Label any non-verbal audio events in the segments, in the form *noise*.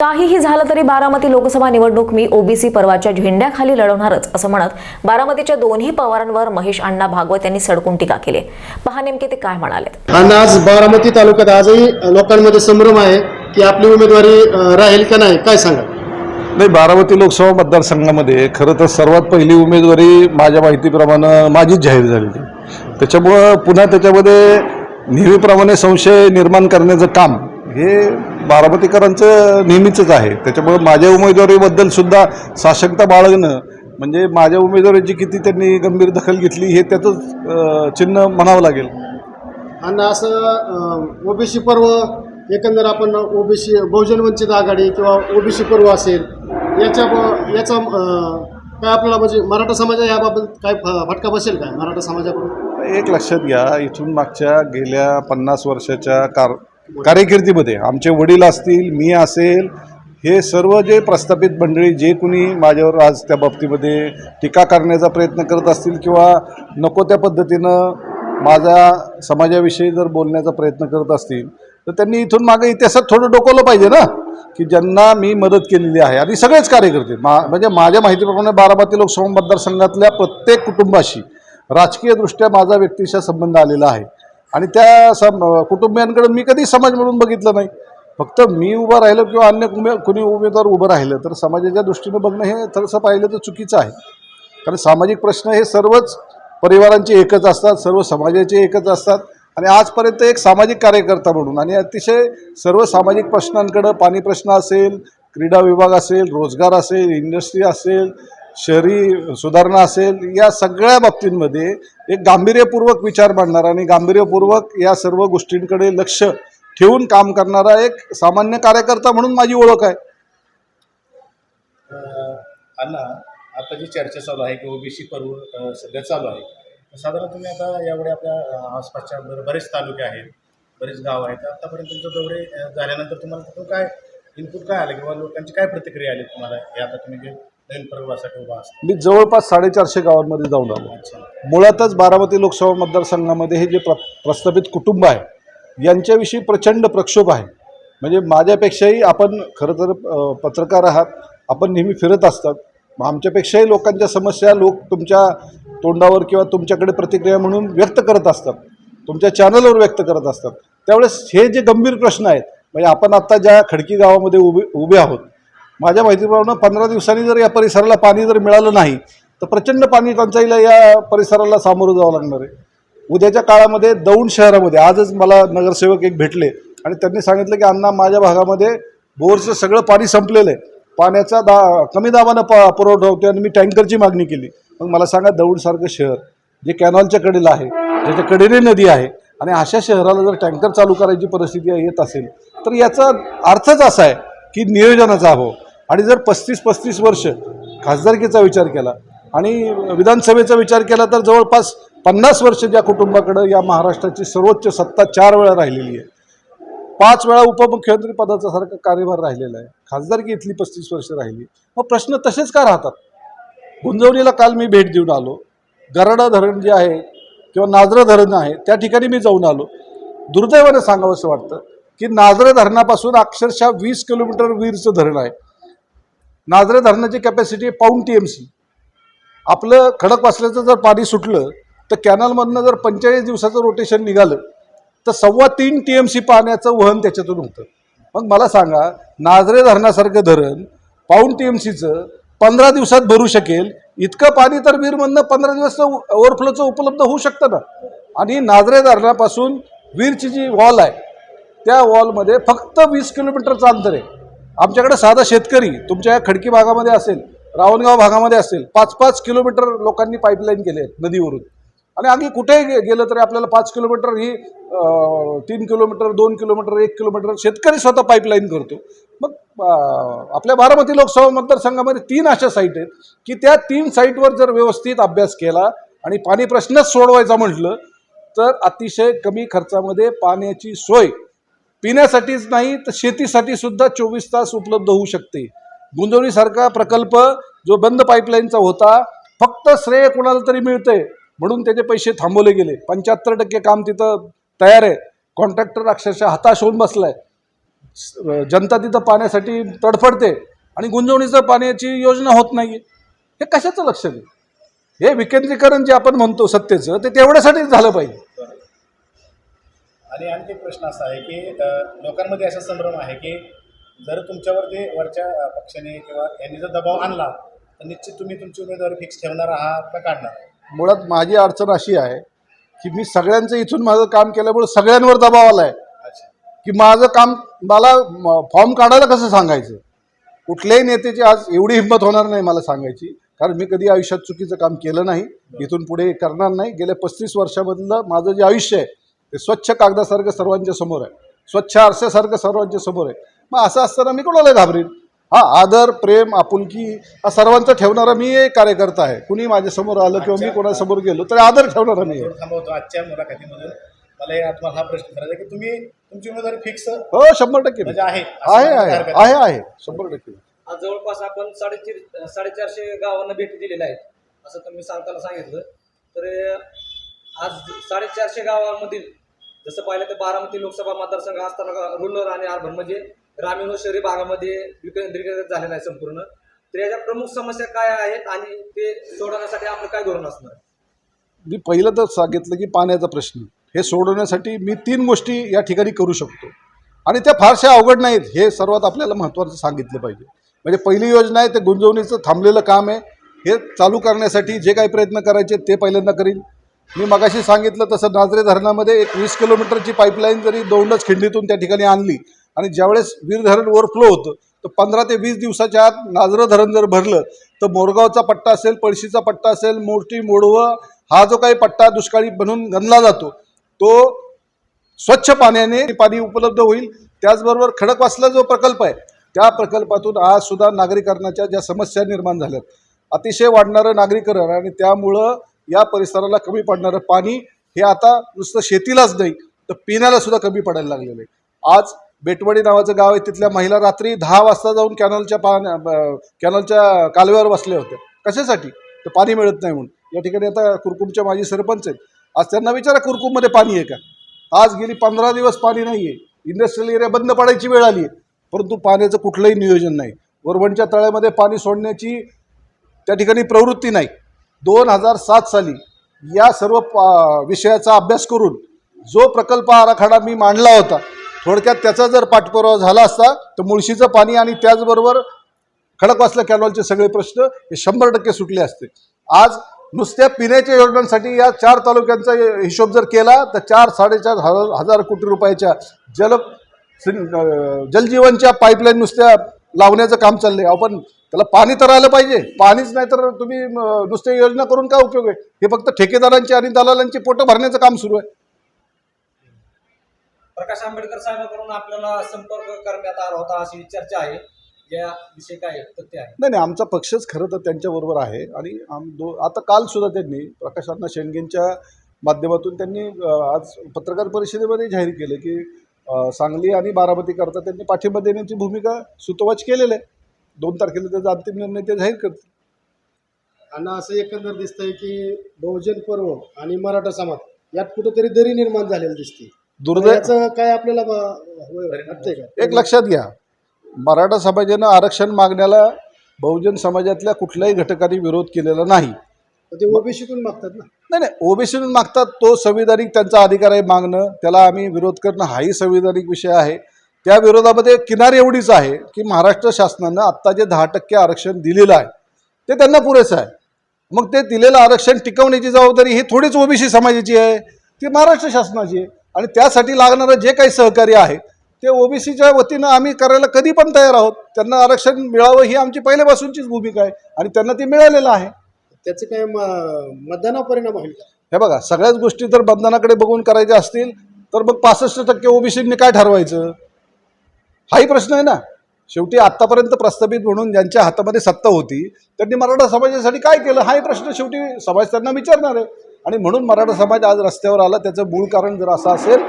काहीही झालं तरी बारामती लोकसभा निवडणूक मी ओबीसी पर्वाच्या झेंड्याखाली लढवणारच असं म्हणत बारामतीच्या दोन्ही पवारांवर महेश अण्णा भागवत यांनी सडकून टीका केली. पहा नेमके ते काय म्हणाले आणि आज बारामती तालुक्यात आजही लोकांमध्ये संभ्रम आहे की आपली उमेदवारी राहील का नाही? काय सांगा नाही बारामती लोकसभा मतदारसंघामध्ये खरं तर सर्वात पहिली उमेदवारी माझ्या माहितीप्रमाणे माझीच जाहीर झालेली त्याच्यामुळं पुन्हा त्याच्यामध्ये नेहमीप्रमाणे संशय निर्माण करण्याचं काम हे बारामतीकरांचं नेहमीचंच आहे. त्याच्यामुळं माझ्या उमेदवारीबद्दल सुद्धा साशंकता बाळगणं म्हणजे माझ्या उमेदवारीची किती त्यांनी गंभीर दखल घेतली हे त्याचंच चिन्ह म्हणावं लागेल. आणि असं ओबीसी पर्व एकंदर आपण ओबीसी बहुजन वंचित आघाडी किंवा ओबीसी पर्व असेल याच्या याचा काय आपल्याला म्हणजे मराठा समाजा याबाबत काय फटका बसेल काय मराठा समाजाकडून? एक लक्षात घ्या इथून मागच्या गेल्या पन्नास वर्षाच्या कार कार्यकिर्दीमध्ये आमचे वडील असतील मी असेल हे सर्व जे प्रस्थापित मंडळी जे कुणी माझ्यावर आज त्या बाबतीमध्ये टीका करण्याचा प्रयत्न करत असतील किंवा नको त्या पद्धतीनं माझ्या समाजाविषयी जर बोलण्याचा प्रयत्न करत असतील तर त्यांनी इथून मागे इतिहासात थोडं डोकवलं पाहिजे ना की ज्यांना मी मदत केलेली आहे. आणि सगळेच कार्यकर्ते मा म्हणजे माझ्या माहितीप्रमाणे बारामती लोकसभा मतदारसंघातल्या प्रत्येक कुटुंबाशी राजकीयदृष्ट्या माझा व्यक्तीशा संबंध आलेला आहे. आणि त्या सम कुटुंबियांकडे मी कधी समाज म्हणून बघितलं नाही. फक्त मी उभं राहिलो किंवा अन्य उमे कुणी उमेदवार उभं राहिलं तर समाजाच्या दृष्टीने बघणं हे थोडंसं पाहिलं तर चुकीचं आहे. कारण सामाजिक प्रश्न हे सर्वच परिवारांचे एकच असतात सर्व समाजाचे एकच असतात. आणि आजपर्यंत एक सामाजिक कार्यकर्ता म्हणून आणि अतिशय सर्व सामाजिक प्रश्नांकडं पाणी प्रश्न असेल क्रीडा विभाग असेल रोजगार असेल इंडस्ट्री असेल शहरी सुधारणा असेल या सगळ्या बाबतींमध्ये एक गांभीर्यपूर्वक विचार मांडणारा आणि गांभीर्यपूर्वक या सर्व गोष्टींकडे लक्ष ठेवून काम करणारा एक सामान्य कार्यकर्ता म्हणून माझी ओळख आहे. अण्णा आता जी चर्चा चालू आहे की ओबीसी पर्व सध्या चालू आहे साधारण तुम्ही आता यावेळी आपल्या आसपासच्या बरेच तालुके आहेत बरेच गाव आहेत आतापर्यंत तुमचे दौरे झाल्यानंतर तुम्हाला तिथून काय इनपुट काय आलं किंवा लोकांची काय प्रतिक्रिया आली तुम्हाला? हे आता तुम्ही पर्वासाठी उभा असता. मी जवळपास साडेचारशे गावांमध्ये जाऊन आलो. मुळातच बारामती लोकसभा मतदारसंघामध्ये हे जे प्र प्रस्थापित कुटुंब आहे यांच्याविषयी प्रचंड प्रक्षोभ आहे. म्हणजे माझ्यापेक्षाही आपण खरं तर पत्रकार आहात आपण नेहमी फिरत असतात. मग आमच्यापेक्षाही लोकांच्या समस्या लोक तुमच्या तोंडावर किंवा तुमच्याकडे प्रतिक्रिया म्हणून व्यक्त करत असतात. तुमच्या चॅनलवर व्यक्त करत असतात. त्यावेळेस हे जे गंभीर प्रश्न आहेत म्हणजे आपण आत्ता ज्या खडकी गावामध्ये उभे उभे आहोत माझ्या माहितीप्रमाणे पंधरा दिवसांनी जर या परिसराला पाणी जर मिळालं नाही तर प्रचंड पाणी टंचाईला या परिसराला सामोरं जावं लागणार आहे. उद्याच्या काळामध्ये दौंड शहरामध्ये आजच मला नगरसेवक एक भेटले आणि त्यांनी सांगितलं की अण्णा माझ्या भागामध्ये बोरचं सगळं पाणी संपलेलं आहे. पाण्याचा दा कमी दाबानं प पुरवठा होतो आणि मी टँकरची मागणी केली. मग मला सांगा दौंडसारखं शहर जे कॅनॉलच्या कडेला आहे ज्याच्या कडेने नदी आहे आणि अशा शहराला जर टँकर चालू करायची परिस्थिती येत असेल तर याचा अर्थच असा आहे की नियोजनाचा अभाव. आणि जर पस्तीस पस्तीस वर्ष खासदारकीचा विचार केला आणि विधानसभेचा विचार केला तर जवळपास पन्नास वर्ष ज्या कुटुंबाकडं या महाराष्ट्राची सर्वोच्च सत्ता चार वेळा राहिलेली आहे. पाच वेळा उपमुख्यमंत्री पदाचा सारखा कार्यभार राहिलेला आहे. खासदारकी इथली पस्तीस वर्ष राहिली. मग प्रश्न तसेच का राहतात? गुंजवणीला काल मी भेट देऊन आलो. गरडा धरण जे आहे किंवा नाजरं धरण आहे त्या ठिकाणी मी जाऊन आलो. दुर्दैवानं सांगावंसं वाटतं की नाजरं धरणापासून अक्षरशः वीस किलोमीटर वीरचं धरण आहे. नाजरे धरणाची कॅपॅसिटी पाऊन टी एम सी आपलं खडक वाचल्याचं जर पाणी सुटलं तर कॅनलमधनं जर पंचेचाळीस दिवसाचं रोटेशन निघालं तर सव्वा तीन टी एम सी पाण्याचं वहन त्याच्यातून होतं. मग मला सांगा नाजरे धरणासारखं धरण पाऊन टी एम सीचं पंधरा दिवसात भरू शकेल इतकं पाणी तर वीरमधनं पंधरा दिवस ओव्हरफ्लोचं उपलब्ध होऊ शकतं ना? आणि नाजरे धरणापासून वीरची जी वॉल आहे त्या वॉलमध्ये फक्त वीस किलोमीटरचं अंतर आहे. आमच्याकडे साधा शेतकरी तुमच्या या खडकी भागामध्ये असेल रावणगाव भागामध्ये असेल पाच पाच किलोमीटर लोकांनी पाईपलाईन केले आहेत नदीवरून. आणि आम्ही कुठेही गे- गेलं तरी आपल्याला पाच किलोमीटर ही तीन किलोमीटर दोन किलोमीटर एक किलोमीटर शेतकरी स्वतः पाईपलाईन करतो. मग आपल्या बारामती लोकसभा मतदारसंघामध्ये तीन अशा साईट आहेत की त्या तीन साईटवर जर व्यवस्थित अभ्यास केला आणि पाणी प्रश्नच सोडवायचा म्हटलं तर अतिशय कमी खर्चामध्ये पाण्याची सोय पिण्यासाठीच नाही तर शेतीसाठी सुद्धा चोवीस तास उपलब्ध होऊ शकते. गुंजवणीसारखा प्रकल्प जो बंद पाईपलाईनचा होता फक्त श्रेय कोणाला तरी मिळतंय म्हणून त्याचे पैसे थांबवले गेले. पंच्याहत्तर टक्के काम तिथं तयार आहे. कॉन्ट्रॅक्टर अक्षरशः हताश होऊन बसलाय. स- जनता तिथं पाण्यासाठी तडफडते आणि गुंजवणीचं पाण्याची योजना होत नाही हे कशाचं लक्ष दे हे विकेंद्रीकरण जे आपण म्हणतो सत्तेचं ते तेवढ्यासाठीच झालं पाहिजे. आणि आणखी एक प्रश्न असा आहे की लोकांमध्ये असा संभ्रम आहे की जर तुमच्यावर ते वरच्या पक्षाने किंवा यांनी जर दबाव आणला तर निश्चित तुम्ही तुमची उमेदवारी फिक्स ठेवणार आहात का काढणार मुळात माझी अडचण अशी आहे की मी सगळ्यांचं इथून माझं काम केल्यामुळे सगळ्यांवर दबाव आला आहे की माझं काम मला फॉर्म काढायला कसं सांगायचं? कुठल्याही नेत्याची आज एवढी हिंमत होणार नाही मला सांगायची. कारण मी कधी आयुष्यात चुकीचं काम केलं नाही. इथून पुढे करणार नाही. गेल्या पस्तीस वर्षामधलं माझं जे आयुष्य आहे ते स्वच्छ कागदासारखं सर्वांच्या समोर आहे. स्वच्छ आरशासारखं सर्वांच्या समोर आहे. मग असं असताना मी कोणाला घाबरेन? हा आदर प्रेम आपुलकी हा सर्वांचा ठेवणारा मी एक कार्यकर्ता आहे. कुणी माझ्यासमोर आलं किंवा मी कोणासमोर गेलो तर आदर ठेवणारा मी आहे. थांबवतो आजच्या मुलाखतीमधून मला हे तुम्हाला हा प्रश्न करायचा आहे की तुम्ही तुमची उमेदवारी फिक्स? हो शंभर टक्के. म्हणजे आहे. आहे आहे. आहे. आहे शंभर टक्के. आज जवळपास आपण साडेचार साडेचारशे गावांना भेटी दिलेल्या आहेत असं तुम्ही सांगताना सांगितलं. तर आज साडेचारशे गावांमधील जसं पाहिलं तर बारामती लोकसभा मतदारसंघ असताना रुरल आणि अर्बन म्हणजे ग्रामीण व शहरी भागामध्ये विकेंद्रीकरण झालेलं आहे संपूर्ण. तर याच्या प्रमुख समस्या काय आहेत आणि ते सोडवण्यासाठी आपलं काय धोरण असणार? मी पहिलं तर सांगितलं की पाण्याचा प्रश्न. हे सोडवण्यासाठी मी तीन गोष्टी या ठिकाणी करू शकतो. आणि त्या फारशा अवघड नाहीत हे सर्वात आपल्याला महत्त्वाचं सांगितलं पाहिजे. म्हणजे पहिली योजना आहे ते गुंजवणीचं थांबलेलं काम आहे. हे चालू करण्यासाठी जे काही प्रयत्न करायचे ते पहिल्यांदा करीन. मी मगाशी सांगितलं तसं नाजरे धरणामध्ये एक वीस किलोमीटरची पाईपलाईन जरी दोनच खिंडीतून त्या ठिकाणी आणली आणि ज्यावेळेस वीर धरण ओव्हरफ्लो होतं तर पंधरा ते वीस दिवसाच्या आत नाजरं धरण जर भरलं तर मोरगावचा पट्टा असेल पळशीचा पट्टा असेल मोठी मोडवं हा जो काही पट्टा दुष्काळी बनून गणला जातो तो स्वच्छ पाण्याने पाणी उपलब्ध होईल. त्याचबरोबर खडकवासला जो प्रकल्प आहे त्या प्रकल्पातून आज सुद्धा नागरीकरणाच्या ज्या समस्या निर्माण झाल्यात अतिशय वाढणारं नागरीकरण आणि त्यामुळं या परिसराला कमी पडणारं पाणी हे आता नुसतं शेतीलाच नाही तर पिण्याला सुद्धा कमी पडायला लागलेलं आहे. आज बेटवडी नावाचं गाव आहे तिथल्या महिला रात्री दहा वाजता जाऊन कॅनलच्या पाण्या कॅनलच्या कालव्यावर बसल्या होत्या. कशासाठी? तर पाणी मिळत नाही म्हणून. या ठिकाणी आता कुरकुमच्या माजी सरपंच आहेत. आज त्यांना विचारा कुरकुममध्ये पाणी आहे का? आज गेली पंधरा दिवस पाणी नाही आहे इंडस्ट्रियल एरिया बंद पडायची वेळ आली आहे. परंतु पाण्याचं कुठलंही नियोजन नाही. वरवणच्या तळ्यामध्ये पाणी सोडण्याची त्या ठिकाणी प्रवृत्ती नाही. दोन हजार सात साली या सर्व विषयाचा अभ्यास करून जो प्रकल्प आराखडा मी मांडला होता थोडक्यात त्याचा जर पाठपुरावा झाला असता तर मुळशीचं पाणी आणि त्याचबरोबर खडकवासला कॅनॉलचे सगळे प्रश्न हे शंभर टक्के सुटले असते. आज नुसत्या पिण्याच्या योजनांसाठी या चार तालुक्यांचा हिशोब जर केला तर चार साडेचार हजार हजार कोटी रुपयाच्या जल जलजीवनच्या पाईपलाईन नुसत्या लावण्याचं काम चाललं आहे आपण त्याला पाणी तर आलं पाहिजे. पाणीच नाही तर तुम्ही अं, नुसत्या योजना करून काय उपयोग आहे? हे फक्त ठेकेदारांची आणि दलालांची पोटं भरण्याचं काम सुरू आहे. प्रकाश आंबेडकर साहेबांकडून आपल्याला संपर्क करण्यात आला होता अशी चर्चा आहे. या विषयी काय तथ्य आहे? नाही नाही आमचा पक्षच खरं तर त्यांच्याबरोबर आहे. आणि आम दो आता काल सुद्धा त्यांनी प्रकाश अण्णा शेंडेंच्या माध्यमातून त्यांनी आज पत्रकार परिषदेमध्ये जाहीर केलं की सांगली आणि बारामतीकरता त्यांनी पाठिंबा देण्याची भूमिका सुतोवाच केलेलं आहे. दोन तारखेला त्याचा अंतिम निर्णय ते जाहीर करतील. आणि असं एकंदर दिसतंय की बहुजन पर्व आणि मराठा समाज यात कुठेतरी दरी निर्माण झालेली दिसते. दुर्दैव याचं काय आपल्याला वाटतंय का? एक लक्षात घ्या. मराठा समाजानं आरक्षण मागण्याला बहुजन समाजातल्या कुठल्याही घटकांनी विरोध केलेला नाही. ते ओबीसीतून मागतात ना? नाही नाही ओबीसीतून मागतात तो संविधानिक त्यांचा अधिकार आहे मागणं. त्याला आम्ही विरोध करणं हाही संविधानिक विषय आहे. त्या विरोधामध्ये किनार एवढीच आहे की महाराष्ट्र शासनानं आत्ता जे दहा टक्के आरक्षण दिलेलं आहे ते त्यांना पुरेसं आहे. मग ते दिलेलं आरक्षण टिकवण्याची जबाबदारी ही थोडीच ओबीसी समाजाची आहे ती महाराष्ट्र शासनाची आहे. आणि त्यासाठी लागणारं जे काही सहकार्य आहे ते ओबीसीच्या वतीनं आम्ही करायला कधी पण तयार आहोत. त्यांना आरक्षण मिळावं ही आमची पहिल्यापासूनचीच भूमिका आहे आणि त्यांना ते मिळालेलं आहे. त्याचे काय म- मतदानावर परिणाम होईल हे बघा सगळ्याच गोष्टी जर बंधनाकडे बघून करायच्या असतील तर मग पासष्ट टक्के ओबीसींनी काय ठरवायचं? हाही प्रश्न आहे ना. शेवटी आत्तापर्यंत प्रस्थापित म्हणून ज्यांच्या हातामध्ये सत्ता होती त्यांनी मराठा समाजासाठी काय केलं? हाही प्रश्न शेवटी समाज त्यांना विचारणार आहे. आणि म्हणून मराठा समाज आज रस्त्यावर आला त्याचं मूळ कारण जर असं असेल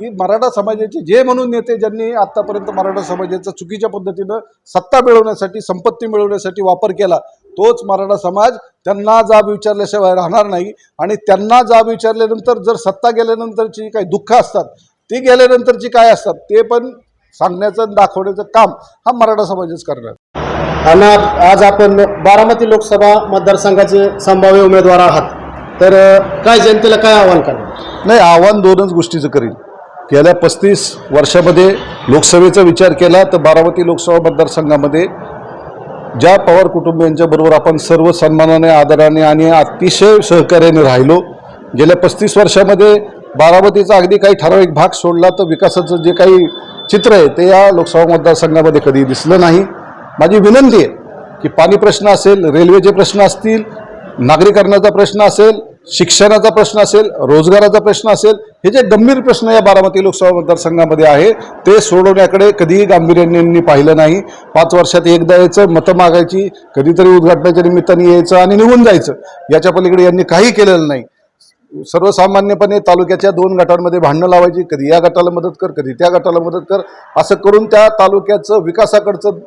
की मराठा समाजाचे जे म्हणून नेते ज्यांनी आत्तापर्यंत मराठा समाजाचा चुकीच्या पद्धतीनं सत्ता मिळवण्यासाठी संपत्ती मिळवण्यासाठी वापर केला तोच मराठा समाज त्यांना जाब विचारल्याशिवाय राहणार नाही. आणि त्यांना जाब विचारल्यानंतर जर सत्ता गेल्यानंतरची काही दुःख असतात ती गेल्यानंतरची काय असतात ते पण सांगण्याचं दाखवण्याचं काम हा मराठा समाजच करणार. आणि आज आपण बारामती लोकसभा मतदारसंघाचे संभाव्य उमेदवार आहात. तर काय जनतेला काय आव्हान करणार? नाही आव्हान दोनच गोष्टीचं करीन. गेल्या पस्तीस वर्षामध्ये लोकसभेचा विचार केला तर बारामती लोकसभा मतदारसंघामध्ये ज्या पवार कुटुंबियांच्या बरोबर आपण सर्व सन्मानाने आदराने आणि अतिशय सहकार्याने राहिलो गेल्या पस्तीस वर्षामध्ये बारामतीचा अगदी काही ठराविक भाग सोडला तर विकासाचं जे काही चित्र आहे ते या लोकसभा मतदारसंघामध्ये कधी दिसलं नाही. माझी विनंती आहे की पाणी प्रश्न असेल रेल्वेचे प्रश्न असतील नागरीकरणाचा प्रश्न असेल शिक्षणाचा प्रश्न असेल रोजगाराचा प्रश्न असेल हे जे गंभीर प्रश्न या बारामती लोकसभा मतदारसंघामध्ये आहे ते सोडवण्याकडे कधीही गांभीर्याने यांनी पाहिलं नाही. पाच वर्षात एकदा यायचं मतं मागायची कधीतरी उद्घाटनाच्या निमित्ताने यायचं आणि निघून जायचं. याच्या पलीकडे यांनी काही केलेलं नाही. सर्वसामान्यपणे तालुक्याच्या दोन गटांमध्ये भांडणं लावायची कधी या गटाला मदत कर कधी त्या गटाला मदत कर असं करून त्या तालुक्याचं विकासाकडचं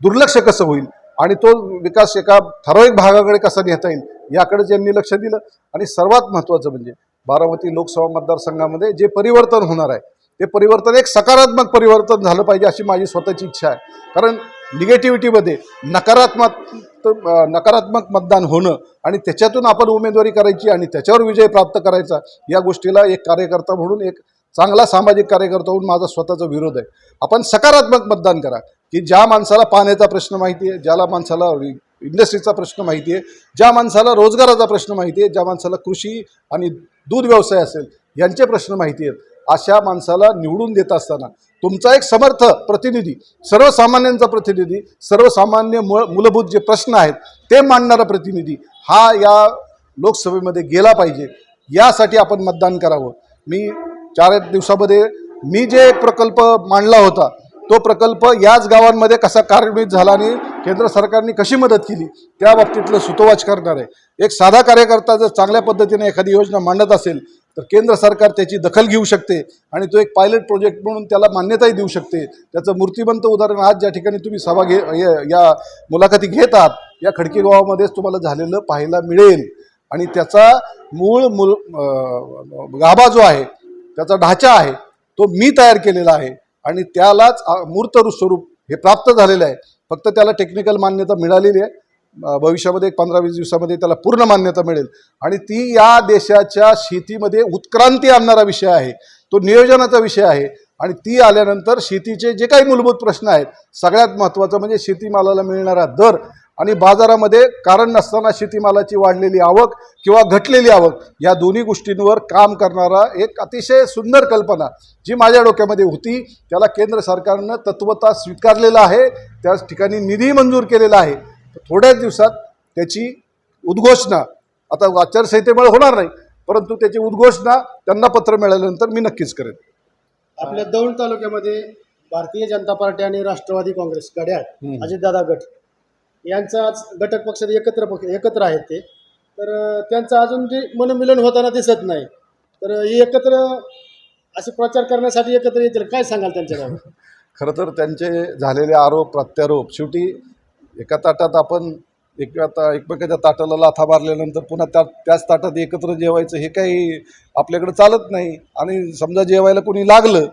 दुर्लक्ष कसं होईल आणि तो विकास एका ठराविक भागाकडे कसा नेता येईल याकडे यांनी लक्ष दिलं. आणि सर्वात महत्त्वाचं म्हणजे बारामती लोकसभा मतदारसंघामध्ये जे परिवर्तन होणार आहे ते परिवर्तन एक सकारात्मक परिवर्तन झालं पाहिजे अशी माझी स्वतःची इच्छा आहे. कारण निगेटिव्हिटीमध्ये नकारात्मक नकारात्मक मतदान होणं आणि त्याच्यातून आपण उमेदवारी करायची आणि त्याच्यावर विजय प्राप्त करायचा या गोष्टीला एक कार्यकर्ता म्हणून एक चांगला सामाजिक कार्यकर्ता होऊन माझा स्वतःचा विरोध आहे. आपण सकारात्मक मतदान करा की ज्या माणसाला पाण्याचा प्रश्न माहिती आहे ज्याला माणसाला इंडस्ट्रीचा प्रश्न माहिती आहे ज्या माणसाला रोजगाराचा प्रश्न माहिती आहे ज्या माणसाला कृषी आणि दूध व्यवसाय असेल यांचे प्रश्न माहिती आहेत. अशा माणसाला निवडून देत असताना तुमचा एक समर्थ प्रतिनिधी सर्वसामान्यांचा प्रतिनिधी सर्वसामान्य मूळ मूलभूत जे प्रश्न आहेत ते मांडणारा प्रतिनिधी हा या लोकसभेमध्ये गेला पाहिजे. यासाठी आपण मतदान करावं. मी चार एक दिवसामध्ये मी जे एक प्रकल्प मांडला होता तो प्रकल्प याच गावांमध्ये कसा कार्यान्वित झाला आणि केंद्र सरकारने कशी मदत केली त्या बाबतीतलं सुतोवाच करणार आहे. एक साधा कार्यकर्ता जर चांगल्या पद्धतीने एखादी योजना मांडत असेल तर केंद्र सरकार त्याची दखल घेऊ शकते आणि तो एक पायलट प्रोजेक्ट म्हणून त्याला मान्यताही देऊ शकते. त्याचं मूर्तिमंत उदाहरण आज ज्या ठिकाणी तुम्ही सभा घे या- या मुलाखती घेत आहात या खडकी गावामध्येच तुम्हाला झालेलं पाहायला मिळेल. आणि त्याचा मूळ मूल गाभा जो आहे त्याचा ढाचा आहे तो मी तयार केलेला आहे. आणि त्यालाच मूर्त स्वरूप हे प्राप्त झालेलं आहे. फक्त त्याला टेक्निकल मान्यता मिळालेली आहे. भविष्यामध्ये एक पंधरा वीस दिवसामध्ये त्याला पूर्ण मान्यता मिळेल. आणि ती या देशाच्या शेतीमध्ये उत्क्रांती आणणारा विषय आहे. तो नियोजनाचा विषय आहे. आणि ती आल्यानंतर शेतीचे जे काही मूलभूत प्रश्न आहेत सगळ्यात महत्त्वाचं म्हणजे शेतीमालाला मिळणारा दर आणि बाजारामध्ये कारण नसताना शेतीमालाची वाढलेली आवक किंवा घटलेली आवक या दोन्ही गोष्टींवर काम करणारा एक अतिशय सुंदर कल्पना जी माझ्या डोक्यामध्ये होती. त्याला केंद्र सरकारनं तत्वता स्वीकारलेलं आहे. त्याच ठिकाणी निधी मंजूर केलेला आहे. थोड्याच दिवसात त्याची उद्घोषणा आता आचारसंहितेमुळे होणार नाही परंतु त्याची उद्घोषणा त्यांना पत्र मिळाल्यानंतर मी नक्कीच करेन. आपल्या दौंड तालुक्यामध्ये भारतीय जनता पार्टी आणि राष्ट्रवादी काँग्रेस गड्याळ अजितदादा गट यांचं आज घटक पक्षात एकत्र पक्ष एकत्र आहेत ते. तर त्यांचं अजून जे मनमिलन होताना दिसत नाही तर हे एकत्र असे प्रचार करण्यासाठी एकत्र येतील काय सांगाल त्यांच्यावर *laughs* खरं तर त्यांचे झालेले आरोप प्रत्यारोप शेवटी एका ताटात आपण एक आता एकमेकाच्या ताटाला लाथा मारल्यानंतर पुन्हा त्या त्याच ताटात एकत्र जेवायचं हे काही आपल्याकडे चालत नाही. आणि समजा जेवायला कोणी लागलं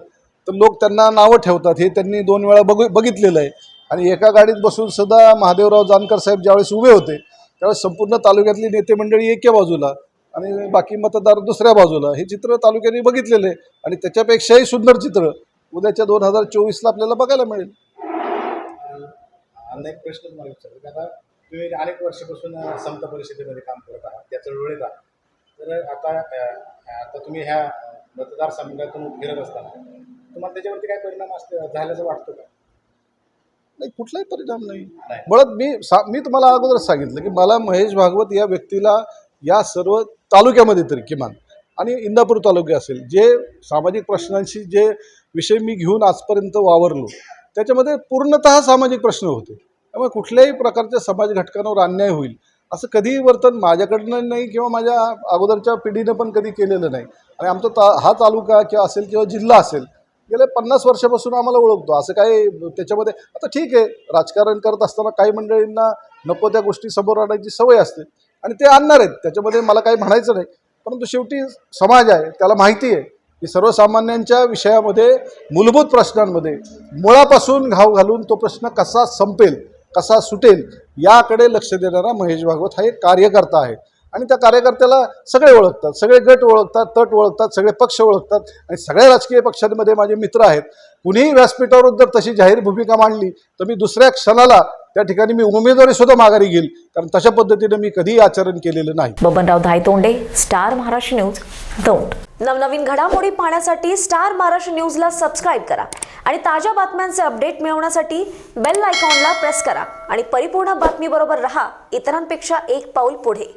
तर लोक त्यांना नावं ठेवतात. हे त्यांनी दोन वेळा बघ बघितलेलं आहे. आणि एका गाडीत बसून सुद्धा महादेवराव जानकर साहेब ज्यावेळेस उभे होते त्यावेळेस संपूर्ण तालुक्यातली नेते मंडळी एके बाजूला आणि बाकी मतदार दुसऱ्या बाजूला. हे चित्र तालुक्याने बघितलेलं आहे. आणि त्याच्यापेक्षाही सुंदर चित्र उद्याच्या दोन हजार चोवीसला आपल्याला बघायला मिळेल. अनेक प्रश्न तुम्हाला विचारतो की आता तुम्ही अनेक वर्षापासून अ, समता परिषदेमध्ये काम करत आहात त्या चळवळीत आहात तर आता आता तुम्ही ह्या मतदारसंघातून फिरत असताना तुम्हाला त्याच्यावरती काय परिणाम असते झाल्याचं वाटतं का? नाही कुठलाही परिणाम नाही. नाही. मुळात मी सा मी तुम्हाला अगोदरच सांगितलं की मला महेश भागवत या व्यक्तीला या सर्व तालुक्यामध्ये तरी किमान आणि इंदापूर तालुका असेल जे सामाजिक प्रश्नांशी जे विषय मी घेऊन आजपर्यंत वावरलो त्याच्यामध्ये पूर्णतः सामाजिक प्रश्न होते. त्यामुळे कुठल्याही प्रकारच्या समाज घटकांवर अन्याय होईल असं कधीही वर्तन माझ्याकडनं नाही किंवा माझ्या अगोदरच्या पिढीनं पण कधी केलेलं नाही. आणि आमचा ता हा तालुका किंवा असेल किंवा जिल्हा असेल गेल्या पन्नास वर्षापासून आम्हाला ओळखतो. असं काही त्याच्यामध्ये आता ठीक आहे राजकारण करत असताना काही मंडळींना नको त्या गोष्टी समोर आणायची सवय असते. आणि ते आणणार आहेत. त्याच्यामध्ये मला काही म्हणायचं नाही. परंतु शेवटी समाज आहे त्याला माहिती आहे. की सर्वसामान्यांच्या विषयामध्ये मूलभूत प्रश्नांमध्ये मुळापासून घाव घालून तो प्रश्न कसा संपेल कसा सुटेल याकडे लक्ष देणारा महेश भागवत हा एक कार्यकर्ता आहे. आणि त्या कार्यकर्त्याला सगळे ओळखतात सगळे गट ओळखतात तट ओळखतात सगळे पक्ष ओळखतात आणि सगळ्या राजकीय पक्षांमध्ये माझे मित्र आहेत. कुणीही व्यासपीठावर जर तशी जाहीर भूमिका मांडली तर मी दुसऱ्या क्षणाला त्या ठिकाणी मी उमेदवारी सुद्धा माघारी घेईल. कारण तशा पद्धतीनं मी कधीही आचरण केलेलं नाही. Babanrao Dhaytonde star Maharashtra news Daund. नवनवीन घडामोडी पाहण्यासाठी स्टार महाराष्ट्र न्यूजला सबस्क्राईब करा आणि ताज्या बातम्यांचे अपडेट मिळवण्यासाठी बेल आयकॉनला प्रेस करा. आणि परिपूर्ण बातमीबरोबर रहा. इतरांपेक्षा एक पाऊल पुढे.